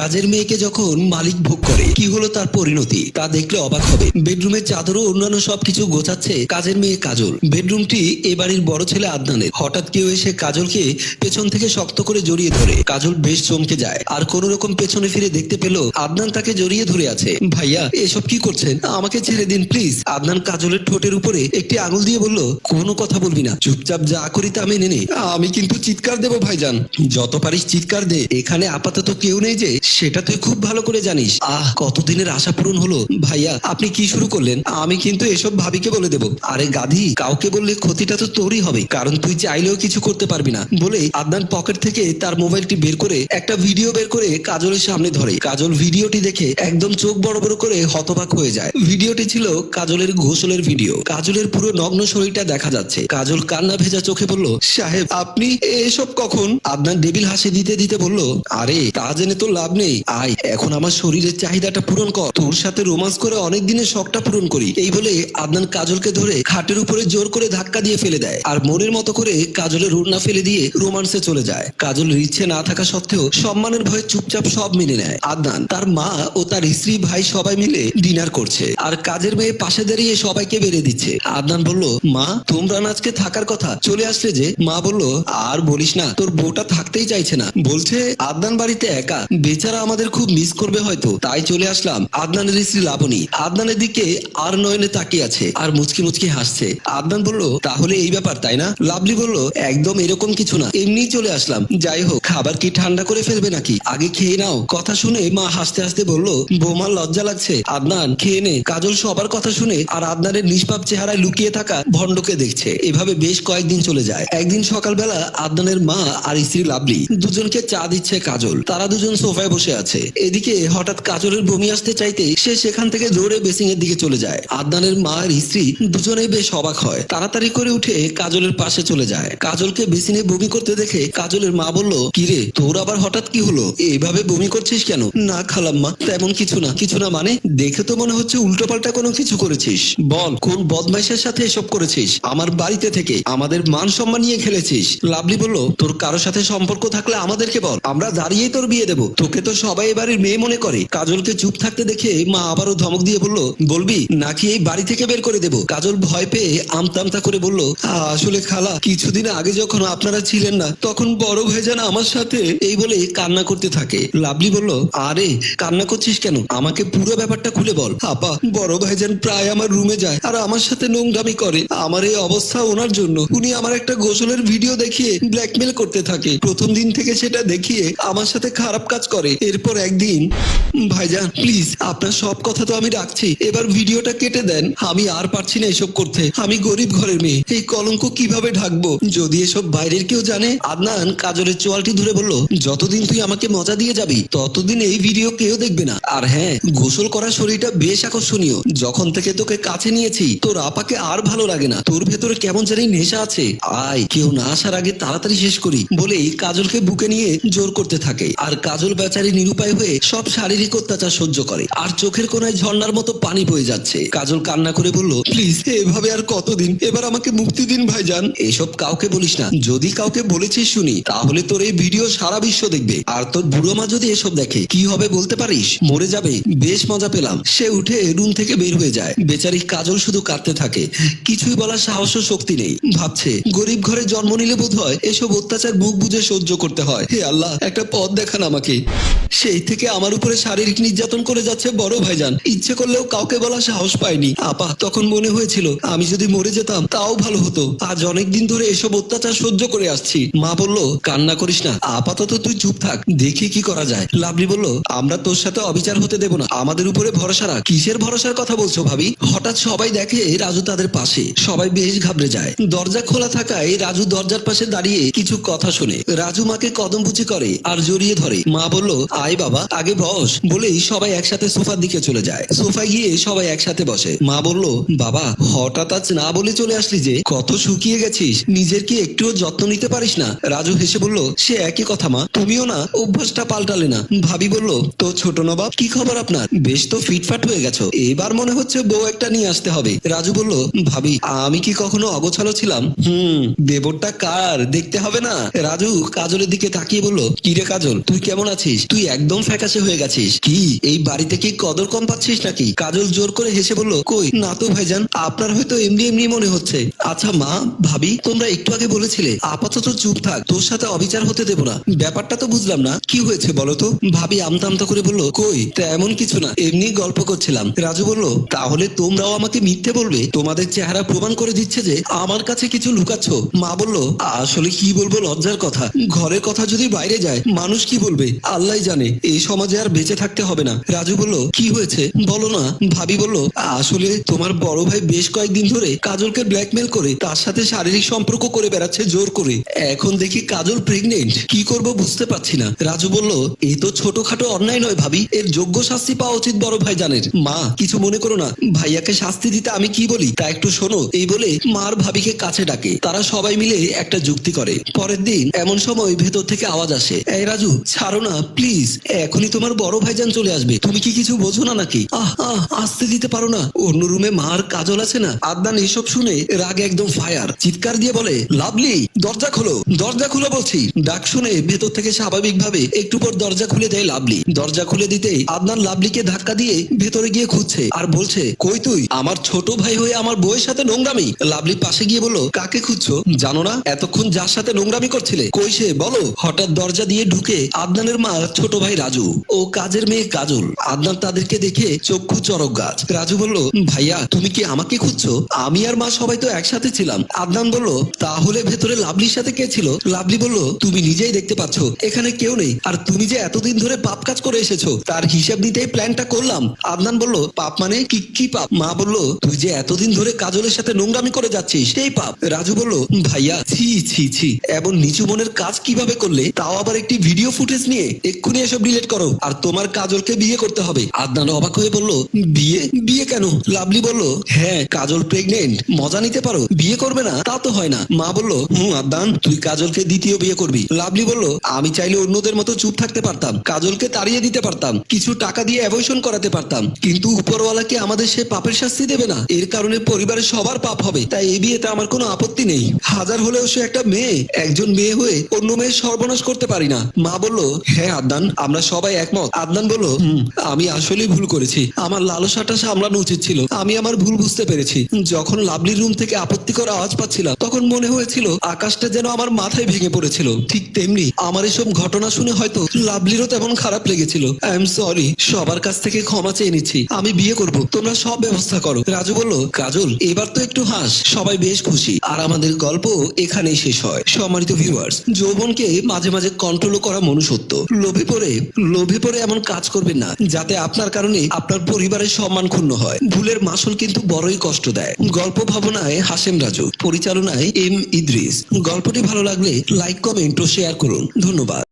কাজের মেয়েকে যখন মালিক ভোগ করে, কি হলো তার পরিণতি? তা দেখলে অবাক হবে। বেডরুমের ও অন্যান্য সবকিছু গোছাচ্ছে কাজের মেয়ে কাজল। বেডরুমটি এ বাড়ির বড় ছেলে আদনানের। হঠাৎ কেউ এসে কাজলকে পেছন থেকে শক্ত করে জড়িয়ে ধরে। কাজল বেশ চমকে যায়। আর কোন রকম পেছনে ফিরে দেখতে পেল, আদনান তাকে জড়িয়ে ধরে আছে। ভাইয়া, এসব কি করছেন? আমাকে ছেড়ে দিন, প্লিজ। আদনান কাজলের ঠোঁটের উপরে একটি আঙুল দিয়ে বলল, কোনো কথা বলবি না। চুপচাপ যা করি তা মেনে নে। আমি কিন্তু চিৎকার দেবো, ভাইজান। যত পারিস চিৎকার দে। এখানে আপাতত কেউ নেই যে সেটা তুই খুব ভালো করে জানিস। আহ, কতদিনের আশা পূরণ হলো? ভাইয়া, আপনি কি শুরু করলেন? আমি কিন্তু এসব ভাবিকে বলে দেব। আরে গাধি, কাউকে বললে ক্ষতিটা তো তোরই হবে, কারণ তুই চাইলেও কিছু করতে পারবি না। বলে আদনান পকেট থেকে তার মোবাইলটি বের করে একটা ভিডিও বের করে কাজলের সামনে ধরে। কাজল ভিডিওটি দেখে একদম চোখ বড় বড় করে হতবাক হয়ে যায়। ভিডিওটি ছিল কাজলের গোসলের ভিডিও। কাজলের পুরো নগ্ন শরীরটা দেখা যাচ্ছে। কাজল কান্না ভেজা চোখে বলল, সাহেব, আপনি এসব কখন? আদনান ডেবিল হাসি দিতে দিতে বলল, আরে, তা জেনে তো লাভ নেই। আয়, এখন আমার শরীরের চাহিদাটা পূরণ কর। তোর সাথে রোমান্স করে অনেক দিনের শখটা পূরণ করি। এই বলে আদনান কাজলকে ধরে খাটের উপরে জোর করে ধাক্কা দিয়ে ফেলে দেয়। আর মনের মতো করে কাজলের রুড়না ফেলে দিয়ে রোমান্সে চলে যায়। কাজল ইচ্ছে না থাকা সত্ত্বেও সম্মানের ভয়ে চুপচাপ সব মেনে নেয়। আদনান তার মা ও তার স্ত্রী ভাই সবাই মিলে ডিনার করছে। আর কাজের মেয়ে পাশে দাঁড়িয়ে সবাইকে বেড়ে দিচ্ছে। আদনান বলল, মা, তোমরা না আজকে থাকার কথা? চলে আসলে যে? মা বলল, আর বলিস না, তোর বউটা থাকতেই চাইছে না। বলছে, আদনান বাড়িতে একা বেচারা আমাদের খুব মিস করবে হয়তো। তাই চলে আসলাম আদনানের স্ত্রী লাবণী। আদনানের দিকে আর নয়নে তাকিয়ে আছে আর মুচকি মুচকি হাসছে। আদনান বলল, তাহলে এই ব্যাপার, তাই না? লাভলি বলল, একদম এরকম কিছু না। এমনিই চলে আসলাম। যাই হোক, খাবার কি ঠান্ডা করে ফেলবে নাকি? আগে খেয়ে নাও। কথা শুনে মা হাসতে হাসতে বলল, বৌমার লজ্জা লাগছে। আদনান, খেয়ে নে। কাজল সবার কথা শুনে আর আদনানের নিষ্পাপ চেহারায় লুকিয়ে থাকা ভণ্ডকে দেখছে। এভাবে বেশ কয়েকদিন চলে যায়। একদিন সকালবেলা আদনানের মা আর স্ত্রী লাভলি দুজনকে চা দিচ্ছে কাজল। তারা দুজন সোফায় বসে আছে। এদিকে হঠাৎ কাজলের বমি আসতে চাইতে সে সেখান থেকে দৌড়ে বেসিং এর দিকে চলে যায়। আদনানের মা আর স্ত্রী দুজনেই বেশ অবাক হয়। তাড়াতাড়ি করে উঠে কাজলের পাশে চলে যায়। কাজলকে বেসিনে বমি করতে দেখে কাজলের মা বলল, কিরে, তোর আবার হঠাৎ কি হলো? এইভাবে বমি করছিস কেন? না খালাম্মা, তেমন কিছু না। কিছু না মানে? দেখে তো মনে হচ্ছে উল্টোপাল্টা কোনো কিছু করেছিস। বল, কোন বদমাইশের সাথে এসব করেছিস? আমার বাড়িতে থেকে, আমাদের মান সম্মান নিয়ে খেলেছিস। লাভলি বলল, তোর কারোর সাথে সম্পর্ক থাকলে আমাদেরকে বল। আমরা দাঁড়িয়েই তোর বিয়ে দেবো। তোকে তো সবাই এবারের মেয়ে মনে করে। কাজলকে চুপ থাকতে দেখে মা আবারও ধমক দিয়ে বলল, বলবি? নাকি এই বাড়ি থেকে বের করে দেবো? কাজল ভয় পেয়ে আমতামতা করে বলল, আসলে খালা, কিছুদিন আগে যখন আপনারা ছিলেন না, তখন বড় ভাইজান আমার সাথে এই বলে কান্না করতে থাকে। লাভলি বলল, আরে, কান্না করছিস কেন? আমাকে পুরো ব্যাপারটা খুলে বল। আপা, বড় ভাইজান প্রায় আমার রুমে যায় আর আমার সাথে নোংরামি করে। আমার এই অবস্থা ওনার জন্য। উনি আমার একটা গোসলের ভিডিও দেখিয়ে ব্ল্যাকমেল করতে থাকে। প্রথম দিন থেকে সেটা দেখিয়ে আমার সাথে খারাপ কাজ করে। এরপর একদিন, ভাইজান প্লিজ আপনার সব কথা তো আমি রাখছি। এবার ভিডিওটা কেটে দেন। আমি আর পারছি না এসব করতে। আমি গরিব ঘরের মেয়ে। এই কলঙ্ক কীভাবে ঢাকবো? যদি এসব বাইরের কেউ জানে, আদনান কাজলের চোয়ালটি ধরে বলল, যতদিন তুই আমাকে মজা দিয়ে যাবি, ততদিন এই ভিডিও কেউ দেখবে না। আর হ্যাঁ গোসল করার শরীরটা বেশ আকর্ষণীয়। যখন থেকে তোকে কাছে নিয়েছি, তোর আপাকে আর ভালো লাগে না। তোর ভেতরে কেমন জানি নেশা আছে। আয়, কেউ না আসার আগে তাড়াতাড়ি শেষ করি বলেই কাজলকে বুকে নিয়ে জোর করতে থাকে। আর কাজল বেচারি নিরুপায় হয়ে সব শারীরিক অত্যাচার সহ্য করে। আর চোখের কোনায় ঝর্ণার মতো পানি বয়ে যাচ্ছে। কাজল কান্না করে বলল, প্লিজ, এভাবে আর কতদিন? এবার আমাকে মুক্তি দিন, ভাইজান। এসব কাউকে বলিস না। যদি কাউকে বলেছিস শুনি, তাহলে তোর এই ভিডিও সারা বিশ্ব দেখবে। আর তোর বুড়ো মা যদি এসব দেখে, কি হবে বলতে পারিস? মরে যাবে। বেশ মজা পেলাম। সে উঠে রুম থেকে বের হয়ে যায়। বেচারি কাজল শুধু কাঁদতে থাকে। কিছুই বলার সাহস শক্তি নেই। ভাবছে, গরিব ঘরে জন্ম নিলে বোধ হয় এসব অত্যাচার বুক বুঝে সহ্য করতে হয়। হে আল্লাহ, একটা পথ দেখান আমাকে। সেই থেকে আমার উপরে শারীরিক নির্যাতন করে যাচ্ছে বড় ভাইজান। ইচ্ছে করলেও কাউকে বলা সাহস পায়নি আপা, তখন মনে হয়েছিল, আমি যদি মরে যেতাম, তাও ভালো হতো। আজ অনেক দিন ধরে এসব অত্যাচার সহ্য করে আসছি। মা বলল, কান্না করিস না। আপাতত তুই চুপ থাক, দেখি কি করা যায়। লাভলি বলল, আমরা তোর সাথে অবিচার হতে দেব না। আমাদের উপরে ভরসা রাখ। কিসের ভরসার কথা বলছো ভাবি? হঠাৎ সবাই দেখে রাজু তাদের পাশে। সবাই বেশ ঘাবড়ে যায়। দরজা খোলা থাকায় রাজু দরজার পাশে দাঁড়িয়ে কিছু কথা শুনে। রাজু মাকে কদম বুচি করে আর জড়িয়ে ধরে। মা বলল আয় বাবা, আগে বস। বলেই সবাই একসাথে সোফার দিকে চলে যায়। সোফায় গিয়ে সবাই একসাথে বসে। মা বলল, বাবা, হঠাৎ আজ না বলে চলে আসলি যে, কত শুকিয়ে গেছিস। নিজের কি একটুও যত্ন নিতে পারিস না? রাজু হেসে বলল, সে একই কথা, মা। তুমিও না, অভ্যাসটা পাল্টালে না। ভাবি বলল তো ছোট নবাব কি খবর আপনার? বেশ তো ফিটফাট হয়ে গেছো। এবার মনে হচ্ছে বউ একটা নিয়ে আসতে হবে। রাজু বলল, ভাবি, আমি কি কখনো অগোছালো ছিলাম? হুম, দেবরটা কার? দেখতে হবে না। রাজু কাজলের দিকে তাকিয়ে বলল, কিরে কাজল, তুই কেমন আছিস? তুই একদম ফ্যাকাশে হয়ে গেছিস। কি? এই বাড়িতে কি কদর কম পাচ্ছিস নাকি? কাজল জোর করে হেসে বলল, কই, না তো ভাইজান, আপনার হয়তো এমনি এমনি মনে হচ্ছে। আচ্ছা মা, ভাবি, তোমরা একটু আগে বলেছিলে, আপাতত চুপ থাক, তোর সাথে অবিচার হতে না। ব্যাপারটা তো বুঝলাম না, কি হয়েছে বলো তো? ভাবি আমতা আমতা করে বলল, কই, তেমন কিছু না, এমনি গল্প করছিলাম। রাজু বলল, তাহলে তোমরাও আমাকে মিথ্যে বলবে? তোমাদের চেহারা প্রমাণ করে দিচ্ছে যে আমার কাছে কিছু লুকাচ্ছ? মা বলল, আসলে কি বলব লজ্জার কথা, ঘরের কথা যদি বাইরে যায়, মানুষ কি বলবে? আল্লাহ জানে, এই সমাজে আর বেঁচে থাকতে হবে না। রাজু বলল, কি হয়েছে? বলো না। ভাবি বলল, আসলে তোমার বড় ভাই বেশ কয়েকদিন ধরে কাজলকে ব্ল্যাকমেল করে, তার সাথে শারীরিক সম্পর্ক করে বেড়াচ্ছে জোর করে। এখন দেখি কাজল প্রেগনেন্ট কি করব বুঝতে পারছি না। রাজু বলল এই তো ছোটখাটো অন্যায় নয় ভাবি। এর যোগ্য শাস্তি পাওয়া উচিত বড় ভাই জানের মা, কিছু মনে করো না। ভাইয়াকে শাস্তি দিতে আমি কি বলি? তা একটু শোনো। এই বলে মার ভাবিকে কাছে ডাকে। তারা সবাই মিলে একটা যুক্তি করে। পরের দিন এমন সময় ভেতর থেকে আওয়াজ আসে, এই রাজু, ছাড়ো না প্লিজ এখনই তোমার বড় ভাইজান চলে আসবে। তুমি কি কিছু বোঝো না নাকি? আহ আহ, আসতে দিতে পারো না। অন্য রুমে মার কাজল আছে না? আদনান এসব শুনে রাগে একদম ফায়ার। চিৎকার দিয়ে বলে, লাভলি, দরজা খোলো। দরজা খুলে বলছি। ডাক শুনে ভেতর থেকে স্বাভাবিক ভাবে একটু পর দরজা খুলে দেয় লাভলি। দরজা খুলে দিতেই আদনান লাভলিকে ধাক্কা দিয়ে ভেতরে গিয়ে খুঁজছে আর বলছে, কই তুই? আমার ছোট ভাই হয়ে আমার বউয়ের সাথে নোংরামি? লাভলি পাশে গিয়ে বলল, কাকে খুঁজছো? জানো না? এতক্ষণ যার সাথে নোংরামি করছিলে, কই সে? বলো। হঠাৎ দরজা দিয়ে ঢুকে আদনানের মা ছোট ভাই রাজু ও কাজের মেয়ে কাজল। আদনান তাদেরকে দেখে চক্ষু চরক গাছ। রাজু বলল, ভাইয়া, তুমি কি আমাকে খুঁজছো? আমি আর মা সবাই তো একসাথে ছিলাম। আদনান বলল, তাহলে ভেতরে লাভলির সাথে কে ছিল? লাভলি বলল, তুমি নিজেই দেখতে পাচ্ছ, এখানে কেউ নেই। আর তুমি যে এতদিন ধরে পাপ কাজ করে এসেছ, তার হিসাব নিতেই প্ল্যানটা করলাম। আদনান বলল, পাপ মানে? কি কি পাপ? মা বলল, তুই যে এতদিন ধরে কাজলের সাথে নোংরামি করে যাচ্ছিস, সেই পাপ। রাজু বলল, ভাইয়া, ছি ছি ছি। এমন নিচু মনের কাজ কীভাবে করলে? তাও আবার একটি ভিডিও ফুটেজ নিয়ে। এক্ষুনি এসব ডিলিট করো। আর তোমার কাজলকে বিয়ে করতে হবে। আদনান অবাক হয়ে বলল, বিয়ে? বিয়ে কেন? লাভলি বলল হ্যাঁ কাজল প্রেগনেন্ট মজা নিতে পারো। বিয়ে করবে না, তা তো হয় না। মা বলল হুম আদনান, তুই কাজলকে দ্বিতীয় বিয়ে করবি। লাভলি বলল, আমি চাইলে অন্যদের মতো চুপ থাকতে পারতাম। কাজলকে তাড়িয়ে দিতে পারতাম। কিছু টাকা দিয়ে অ্যাভয়েশন করাতে পারতাম। কিন্তু উপরওয়ালাকে আমাদের সে পাপের শাস্তি দেবে না। এর কারণে পরিবারের সবার পাপ হবে। তাই এই বিয়েতে আমার কোনো আপত্তি নেই। হাজার হলেও সে একটা মেয়ে। একজন মেয়ে হয়ে অন্য মেয়ের সর্বনাশ করতে পারি না। মা বলল হ্যাঁ আদনান আমরা সবাই একমত। আদনান বলল আমি আসলেই ভুল করেছি। আমার লালসাটা সামলানো উচিত ছিল। আমি আমার ভুল বুঝতে পেরেছি। যখন লাভলির রুম থেকে আপত্তিকর আওয়াজ পাচ্ছিলাম তখন মনে হয়েছিল আকাশটা যেন আমার মাথায় ভেঙে পড়েছিল। ঠিক তেমনি আমার এসব ঘটনা শুনে হয়তো লাভলিরও তেমন খারাপ লেগেছিল। আই এম সরি সবার কাছ থেকে ক্ষমা চেয়ে নিচ্ছি। আমি বিয়ে করব। তোমরা সব ব্যবস্থা করো। রাজু বলল কাজল এবার তো একটু হাস। সবাই বেশ খুশি। আর আমাদের গল্প এখানেই শেষ হয়। সম্মানিত ভিউয়ার্স যৌবনকে মাঝে মাঝে কন্ট্রোল করা মনুষ্যত্ব। লোভে পড়ে লোভে পড়ে এমন কাজ করবেন না, যাতে আপনার কারণে আপনার পরিবারের সম্মান ক্ষুণ্ণ হয়। ভুলের মাসুল কিন্তু বড়ই কষ্ট দেয়। গল্প ভাবনায় হাসেম রাজু, পরিচালনায় এম ইদ্রিস। গল্পটি ভালো লাগলে লাইক, কমেন্ট ও শেয়ার করুন। ধন্যবাদ।